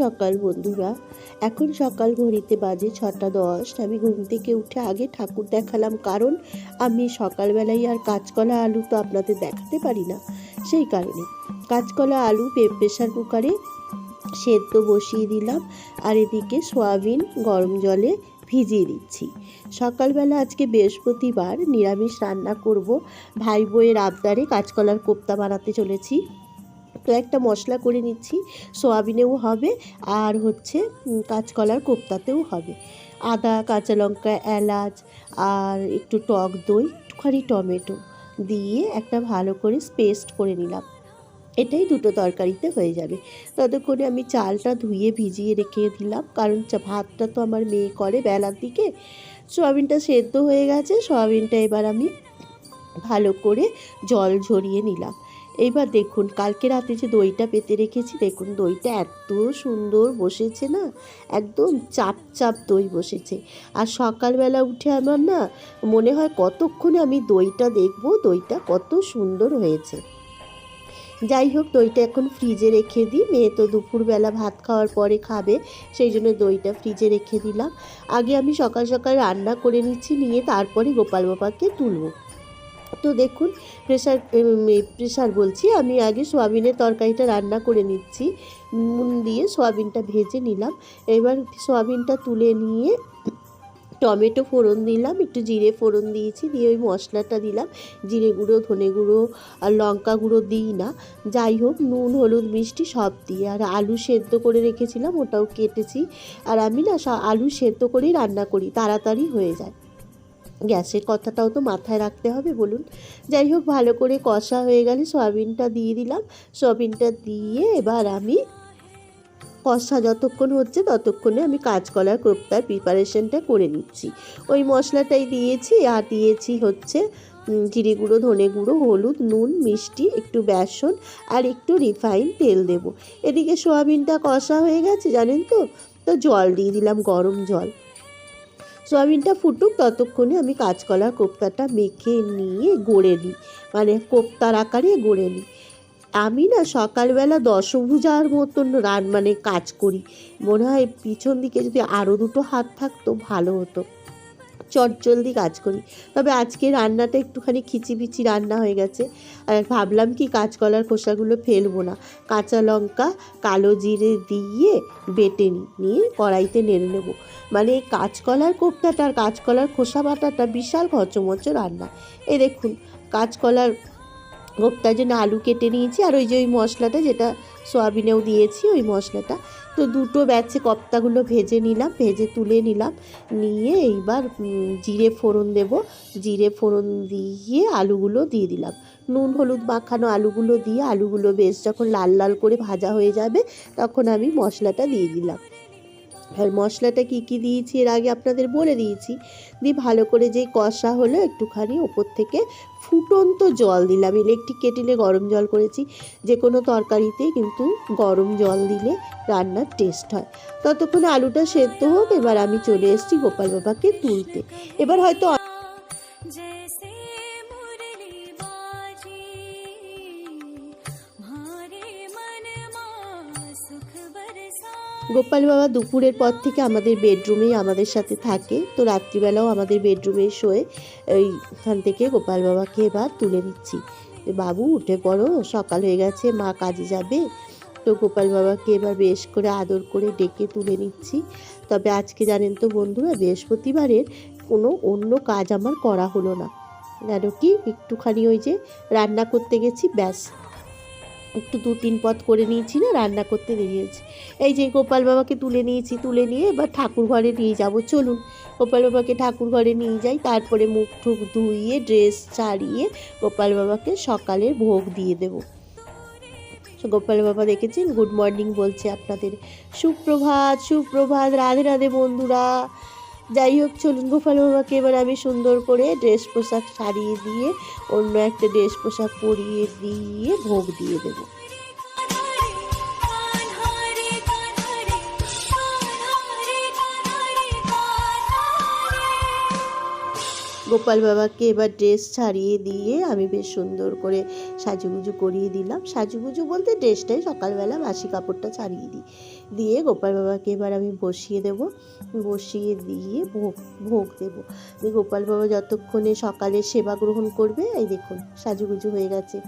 সকাল, বন্ধুরা। এখন সকাল ঘড়িতে বাজে ছটা দশ। আমি ঘুম থেকে উঠে আগে ঠাকুর দেখালাম, কারণ আমি সকালবেলায় আর কাঁচকলা আলু তো আপনাদের দেখাতে পারি না। সেই কারণে কাঁচকলা আলু পে- প্রেসার কুকারে সেদ্ধ বসিয়ে দিলাম আর এদিকে সোয়াবিন গরম জলে ভিজিয়ে দিচ্ছি। সকালবেলা আজকে বৃহস্পতিবার নিরামিষ রান্না করব। ভাই বইয়ের আবদারে কাঁচকলার কোপ্তা বানাতে চলেছি। একটা মশলা করে নিচ্ছি, সোয়াবিনেও হবে আর হচ্ছে কাঁচকলার কোপ্তাতেও হবে। আদা, কাঁচা লঙ্কা, এলাচ আর একটু টক দই, একটুখানি টমেটো দিয়ে একটা ভালো করে পেস্ট করে নিলাম। এটাই দুটো তরকারিতে হয়ে যাবে। ততক্ষণে আমি চালটা ধুয়ে ভিজিয়ে রেখে দিলাম, কারণ ভাতটা তো আমার মেয়ে করে বেলার দিকে। সোয়াবিনটা সেদ্ধ হয়ে গেছে, সোয়াবিনটা এবার আমি ভালো করে জল ঝরিয়ে নিলাম। এইবার দেখুন, কালকে রাতে যে দইটা পেতে রেখেছি, দেখুন দইটা এত সুন্দর বসেছে না? একদম চাপ চাপ দই বসেছে। আর সকালবেলা উঠে আমার না মনে হয় কতক্ষণে আমি দইটা দেখব, দইটা কত সুন্দর হয়েছে। যাই হোক, দইটা এখন ফ্রিজে রেখে দিই। মেয়ে তো দুপুরবেলা ভাত খাওয়ার পরে খাবে, সেই জন্য দইটা ফ্রিজে রেখে দিলাম। আগে আমি সকাল সকাল রান্না করে নিচ্ছি, নিয়ে তারপরে গোপাল বাবাকে তুলব। তো দেখুন প্রেশার প্রেশার বলছি, আমি আগে সোয়াবিনের তরকারিটা রান্না করে নিচ্ছি। নুন দিয়ে সোয়াবিনটা ভেজে নিলাম। এবার সোয়াবিনটা তুলে নিয়ে টমেটো ফোড়ন দিলাম, একটু জিরে ফোড়ন দিয়েছি, দিয়ে ওই মশলাটা দিলাম। জিরে গুঁড়ো, ধনে গুঁড়ো আর লঙ্কা গুঁড়ো দিই না। যাই হোক, নুন, হলুদ, মিষ্টি সব দিয়ে। আর আলু সেদ্ধ করে রেখেছিলাম, ওটাও কেটেছি। আর আমি না আলু সেদ্ধ করেই রান্না করি, তাড়াতাড়ি হয়ে যায়। গ্যাসের কথাটাও তো মাথায় রাখতে হবে, বলুন। যাই হোক, ভালো করে কষা হয়ে গেলে সয়াবিনটা দিয়ে দিলাম। সয়াবিনটা দিয়ে এবার আমি কষা যতক্ষণ হচ্ছে ততক্ষণে আমি কাঁচকলার কোপ্তার প্রিপারেশনটা করে নিচ্ছি। ওই মশলাটাই দিয়েছি, আর দিয়েছি হচ্ছে জিরে গুঁড়ো, ধনে গুঁড়ো, হলুদ, নুন, মিষ্টি, একটু বেসন, আর একটু রিফাইন তেল দেব। এদিকে সোয়াবিনটা কষা হয়ে গেছে, জানেন তো? তো জল দিয়ে দিলাম, গরম জল। সোয়াবিনটা ফুটুক, ততক্ষণে আমি কাঁচকলার কোপ্তাটা মেখে নিয়ে গড়ে নিই। মানে কোপ্তার আকারে গড়ে নিই। আমি না সকালবেলা দশভুজার মতন রান মানে কাজ করি। মনে হয় পিছন দিকে যদি আরও দুটো হাত থাকতো, ভালো হতো। চটজলদি কাজ করি। তবে আজকে রান্নাটা একটুখানি খিচিবিচি রান্না হয়ে গেছে। আর ভাবলাম কি কাঁচকলার খোসাগুলো ফেলব না। কাঁচা লঙ্কা, কালো জিরে দিয়ে বেটে নিই নিয়ে কড়াইতে নেড়ে নেব। মানে এই কাঁচকলার কোপ্তাটা আর কাঁচকলার খোসা বাটাটা বিশাল খচমচ রান্না। এ দেখুন, কাঁচকলার কোপ্তার জন্য আলু কেটে নিয়েছি, আর ওই যে ওই মশলাটা যেটা সয়াবিনেও দিয়েছি, ওই মশলাটা। তো দুটো ব্যাচে কপ্তাগুলো ভেজে নিলাম, ভেজে তুলে নিলাম। নিয়ে এইবার জিরে ফোড়ন দেব। জিরে ফোড়ন দিয়ে আলুগুলো দিয়ে দিলাম। নুন, হলুদ মাখানো আলুগুলো দিয়ে, আলুগুলো বেশ যখন লাল লাল করে ভাজা হয়ে যাবে, তখন আমি মশলাটা দিয়ে দিলাম। আর মশলাটা কী কী দিয়েছি এর আগে আপনাদের বলে দিয়েছি। দিয়ে ভালো করে যেই কষা হলো একটুখানি ওপর থেকে ফুটন্ত জল দিলাম। ইলেকট্রিক কেটিলে গরম জল করেছি, যে কোনো তরকারিতে কিন্তু গরম জল দিলে রান্নার টেস্ট হয়। ততক্ষণে আলুটা সেদ্ধ হোক, এবার আমি চলে এসেছি গোপাল বাবাকে তুলতে। এবার হয়তো গোপাল বাবা দুপুরের পর থেকে আমাদের বেডরুমেই আমাদের সাথে থাকে। তো রাত্রিবেলাও আমাদের বেডরুমে শোয়ে ওইখান থেকে গোপাল বাবাকে এবার তুলে নিচ্ছি। যে বাবু, উঠে পড়ো, সকাল হয়ে গেছে, মা কাজে যাবে। তো গোপাল বাবাকে এবার বেশ করে আদর করে ডেকে তুলে নিচ্ছি। তবে আজকে জানেন তো বন্ধুরা, বৃহস্পতিবারের কোনো অন্য কাজ আমার করা হলো না। কেন কি? একটুখানি ওই যে রান্না করতে গেছি, ব্যাস। একটু দু তিন পদ করে নিয়েছি না, রান্না করতে বেরিয়েছি এই যে গোপাল বাবাকে তুলে নিয়েছি, তুলে নিয়ে এবার ঠাকুর ঘরে নিয়ে যাব। চলুন, গোপাল বাবাকে ঠাকুর ঘরে নিয়ে যাই, তারপরে মুখ ঠুক ধুইয়ে, ড্রেস ছাড়িয়ে গোপাল বাবাকে সকালের ভোগ দিয়ে দেব। গোপাল বাবা দেখেছেন, গুড মর্নিং বলছে আপনাদের। সুপ্রভাত সুপ্রভাত, রাধে রাধে বন্ধুরা। যাই হোক, চলুন গোপাল বাবাকে এবার আমি সুন্দর করে ড্রেস পোশাক সারিয়ে দিয়ে অন্য একটা ড্রেস পোশাক পরিয়ে দিয়ে ভোগ দিয়ে দেবো। গোপাল বাবাকে এবার ড্রেস ছাড়িয়ে দিয়ে আমি বেশ সুন্দর করে সাজুগুজু করিয়ে দিলাম। সাজুগুজু বলতে ড্রেসটাই সকালবেলা বাসি কাপড়টা ছাড়িয়ে দিই। দিয়ে গোপাল বাবাকে এবার আমি বসিয়ে দেব। বসিয়ে দিয়ে ভোগ ভোগ দেবো। গোপাল বাবা যতক্ষণে সকালে সেবা গ্রহণ করবে, এই দেখুন সাজুগুজু হয়ে গেছে।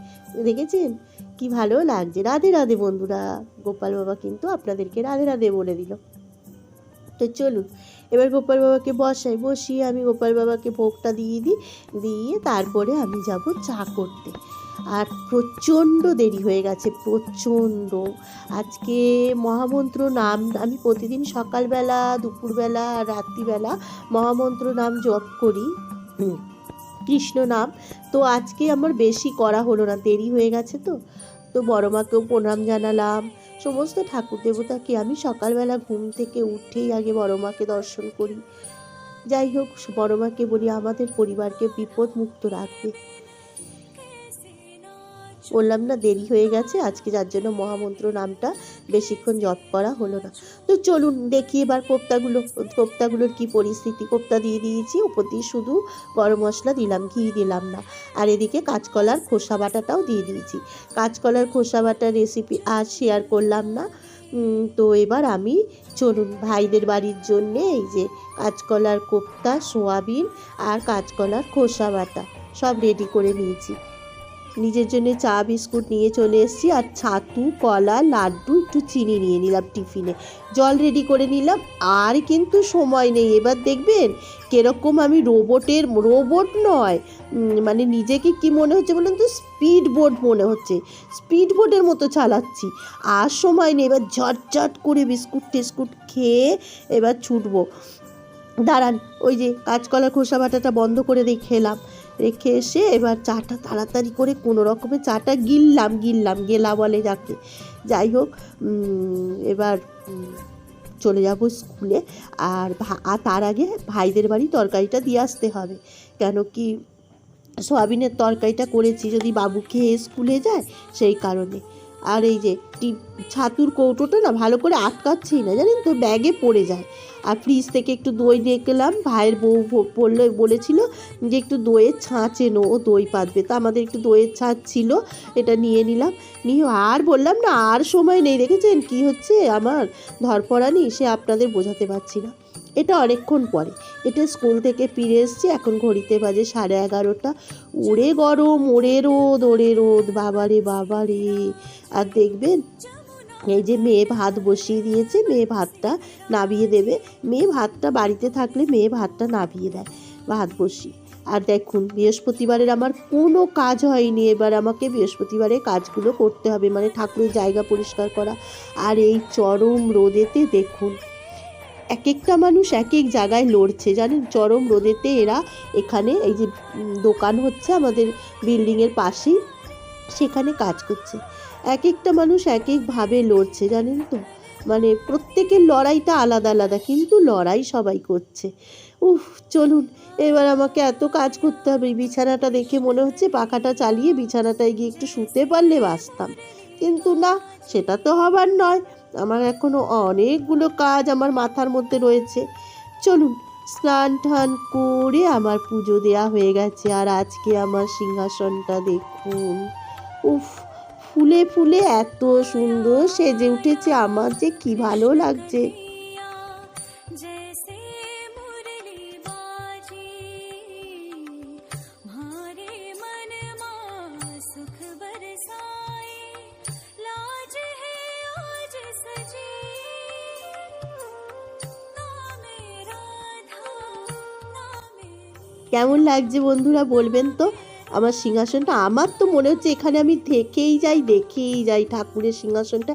দেখেছেন? কি ভালো লাগছে। রাধে রাধে বন্ধুরা। গোপাল বাবা কিন্তু আপনাদেরকে রাধে রাধে বলে দিল। তো চলুন এবার গোপাল বাবাকে বসাই, বসিয়ে আমি গোপাল বাবাকে ভোগটা দিয়ে দিই, দিয়ে তারপরে আমি যাব চা করতে। আর প্রচণ্ড দেরি হয়ে গেছে, প্রচণ্ড। আজকে মহামন্ত্র নাম, আমি প্রতিদিন সকালবেলা, দুপুরবেলা রাত্রিবেলা মহামন্ত্র নাম জপ করি কৃষ্ণ নাম। তো আজকে আমার বেশি করা হলো না, দেরি হয়ে গেছে তো। তো বড় মাকেও প্রণাম জানালাম সমস্ত ঠাকুর দেবতাকে আমি সকালবেলা ঘুম থেকে উঠেই আগে বড় মাকে দর্শন করি। যাই হোক, বড় মাকে বলি, আমাদের পরিবারকে বিপদ মুক্ত রাখবে। বললাম, না, দেরি হয়ে গেছে। আজকে যার জন্য মহামন্ত্র নামটা বেশিক্ষণ জপ করা হলো না। তো চলুন দেখি এবার কোপ্তাগুলো, কোপ্তাগুলোর কি পরিস্থিতি। কোপ্তা দিয়ে দিয়েছি উপর দিয়ে শুধু গরম মশলা দিলাম, ঘি দিলাম না। আর এদিকে কাঁচকলার খোসা বাটাটাও দিয়ে দিয়েছি। কাঁচকলার খোসা বাটার রেসিপি আর শেয়ার করলাম না। তো এবার আমি চলুন ভাইদের বাড়ির জন্যে এই যে কাঁচকলার কোপ্তা, সোয়াবিন আর কাঁচকলার খোসা বাটা সব রেডি করে নিয়েছি। নিজের জন্য চা, বিস্কুট নিয়ে চলে এসেছি আর ছাতু, কলা, লাড্ডু, একটু চিনি নিয়ে নিলাম টিফিনে। জল রেডি করে নিলাম, আর কিন্তু সময় নেই। এবার দেখবেন কীরকম আমি রোবটের, রোবট নয় মানে নিজেকে কি মনে হচ্ছে বলুন তো? স্পিড বোট মনে হচ্ছে। স্পিড বোটের মতো চালাচ্ছি। আর সময় নেই। এবার ঝটঝট করে বিস্কুট টিস্কুট খেয়ে এবার ছুটবো। দাঁড়ান, ওই যে কাঁচকলার খোসা বাটাটা বন্ধ করে খেলাম রেখে এসে এবার চাটা তাড়াতাড়ি করে কোনো রকমের চাটা গিললাম গিললাম, গেলা বলে যাকে। যাই হোক এবার চলে যাব স্কুলে। আর তার আগে ভাইদের বাড়ি তরকারিটা দিয়ে আসতে হবে। কেন কি, সোয়াবিনের তরকারিটা করেছি, যদি বাবু খেয়ে স্কুলে যায়, সেই কারণে। আর এই যে টি- ছাতুর কৌটোটা না ভালো করে আটকাচ্ছেই না, জানেন তো? ব্যাগে পড়ে যায়। আর ফ্রিজ থেকে একটু দই গেলাম ভাইয়ের বউ বলল, বলেছিল যে একটু দইয়ের ছাঁচ এনো, ও দই পাতবে। তা আমাদের একটু দইয়ের ছাঁচ ছিল, এটা নিয়ে নিলাম। নিয়ে আর বললাম না, আর সময় নেই, দেখেছেন? কি হচ্ছে আমার? ধরপড়ানি সে আপনাদের বোঝাতে পারছি না। এটা অনেকক্ষণ পরে। এটা স্কুল থেকে ফিরে এসছি, এখন ঘড়িতে বাজে সাড়ে এগারোটা। ওরে গরম, ওরে রোদ ওরে রোদ, বাবারে বাবারে। আর দেখবেন, এই যে মেয়ে ভাত বসিয়ে দিয়েছে, মেয়ে ভাতটা নাবিয়ে দেবে। মেয়ে ভাতটা বাড়িতে থাকলে মেয়ে ভাতটা নাবিয়ে দেয়, ভাত বসিয়ে। আর দেখুন, বৃহস্পতিবারের আমার কোনো কাজ হয়নি, এবার আমাকে বৃহস্পতিবারে কাজগুলো করতে হবে। মানে ঠাকুরের জায়গা পরিষ্কার করা। আর এই চরম রোদেতে দেখুন এক একটা মানুষ এক এক জায়গায় লড়ছে, জানেন? চরম রোদেতে এরা এখানে এই যে দোকান হচ্ছে আমাদের বিল্ডিংয়ের পাশেই, সেখানে কাজ করছে। এক একটা মানুষ এক একভাবে লড়ছে, জানেন তো? মানে প্রত্যেকের লড়াইটা আলাদা আলাদা, কিন্তু লড়াই সবাই করছে। উফ, চলুন, এবার আমাকে এত কাজ করতে হবে বিছানাটা দেখে মনে হচ্ছে পাখাটা চালিয়ে বিছানাটায় গিয়ে একটু শুতে পারলে বাঁচতাম। কিন্তু না, সেটা তো হবার নয়। আমার এখনও অনেকগুলো কাজ আমার মাথার মধ্যে রয়েছে। চলুন, স্নান টান করে আমার পুজো দেয়া হয়ে গেছে আর আজকে আমার সিংহাসনটা দেখুন। উফ, ফুলে ফুলে এত সুন্দর সেজে উঠেছে, আমার যে কি ভালো লাগছে। কেমন লাগছে বন্ধুরা বলবেন তো? আমার সিংহাসনটা, আমার তো মনে হচ্ছে এখানে আমি থেকেই যাই, দেখেই যাই ঠাকুরের সিংহাসনটা।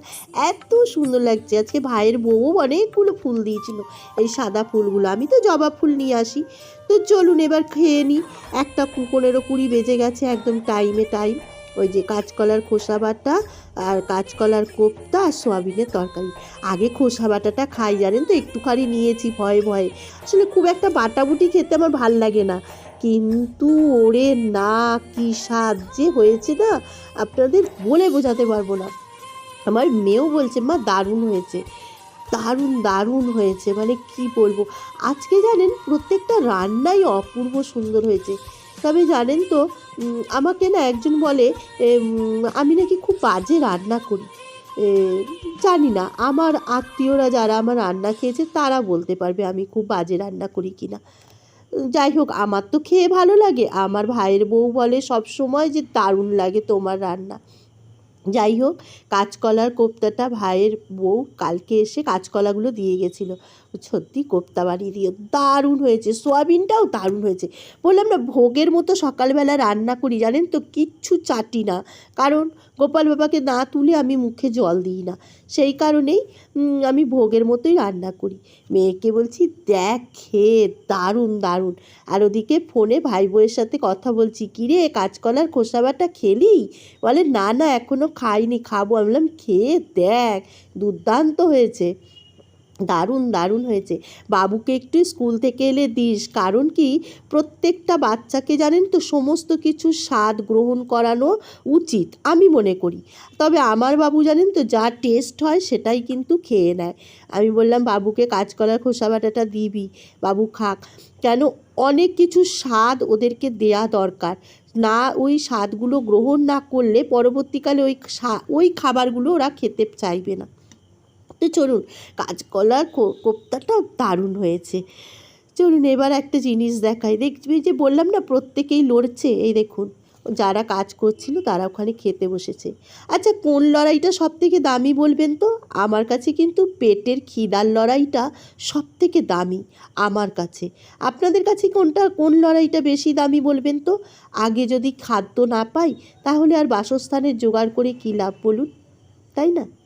এত সুন্দর লাগছে। আজকে ভাইয়ের বউও অনেকগুলো ফুল দিয়েছিল, এই সাদা ফুলগুলো। আমি তো জবা ফুল নিয়ে আসি। তো চলুন এবার খেয়ে নিই একটা পনেরো কুড়ি বেজে গেছে, একদম টাইমে টাইম ওই যে কাঁচকলার খোসা বাটা আর কাঁচকলার কোপ্তা আর সোয়াবিনের তরকারি। আগে খোসা বাটাটা খাই, জানেন তো? একটুখানি নিয়েছি ভয়ে ভয়ে। আসলে খুব একটা বাটাবুটি খেতে আমার ভালো লাগে না। কিন্তু ওরে না, কি স্বাদ যে হয়েছে না, আপনাদের বলে বোঝাতে পারব না। আমার মেয়েও বলছে, মা, দারুণ হয়েছে। দারুণ দারুণ হয়েছে। মানে কি বলব? আজকে জানেন, প্রত্যেকটা রান্নাই অপূর্ব সুন্দর হয়েছে। তবে জানেন তো আমাকে না একজন বলে আমি নাকি খুব বাজে রান্না করি। জানি না, আমার আত্মীয়রা যারা আমার রান্না খেয়েছে, তারা বলতে পারবে আমি খুব বাজে রান্না করি কি না যাই হোক, আমার তো খেয়ে ভালো লাগে। আমার ভাইয়ের বউ বলে সব সময় যে দারুণ লাগে তোমার রান্না। যাই হোক কাঁচকলার কোপ্তাটা ভাইয়ের বউ কালকে এসে কাঁচকলাগুলো দিয়ে গেছিল। সত্যি কোপ্তা বানিয়ে দিয়ে, দারুণ হয়েছে, সোয়াবিনটাও দারুণ হয়েছে। বললাম, না, ভোগের মতো সকালবেলা রান্না করি, জানেন তো, কিচ্ছু চাটি না। কারণ গোপাল বাবাকে না তুলে আমি মুখে জল দিই না। সেই কারণেই আমি ভোগের মতোই রান্না করি। মেয়েকে বলছি, দেখ খেয়ে দারুণ দারুণ। আর ওদিকে ফোনে ভাই বউয়ের সাথে কথা বলছি কিরে কাঁচকলার খোসাবাটা খেলি? বলে, না না এখনও খাইনি, খাব। আমি বললাম খেয়ে দেখ, দুর্দান্ত হয়েছে। দারুণ দারুণ হয়েছে। বাবুকে একটু স্কুল থেকে এলে দিস। কারণ কি? প্রত্যেকটা বাচ্চাকে জানেন তো, সমস্ত কিছু স্বাদ গ্রহণ করানো উচিত, আমি মনে করি। তবে আমার বাবু জানেন তো, যা টেস্ট হয় সেটাই কিন্তু খেয়ে নেয়। আমি বললাম, বাবুকে কাঁচকলার খোসা বাটাটা দিবি, বাবু খাক। কেন? অনেক কিছু স্বাদ ওদেরকে দেয়া দরকার। না, ওই স্বাদগুলো গ্রহণ না করলে পরবর্তীকালে ওই ওই খাবারগুলো ওরা খেতে চাইবে না। তো চলুন। কাঁচকলার কো- কোপ্তাটাও দারুণ হয়েছে। চলুন, এবার একটা জিনিস দেখাই। দেখবি যে বললাম না, প্রত্যেকেই লড়ছে। এই দেখুন, যারা কাজ করছিল তারা ওখানে খেতে বসেছে। আচ্ছা কোন লড়াইটা সব থেকে দামি বলবেন তো? আমার কাছে কিন্তু পেটের খিদার লড়াইটা সব থেকে দামি, আমার কাছে। আপনাদের কাছে কোনটা, কোন লড়াইটা বেশি দামি বলবেন তো? আগে যদি খাদ্য না পাই, তাহলে আর বাসস্থানের জোগাড় করে কী লাভ বলুন? তাই না?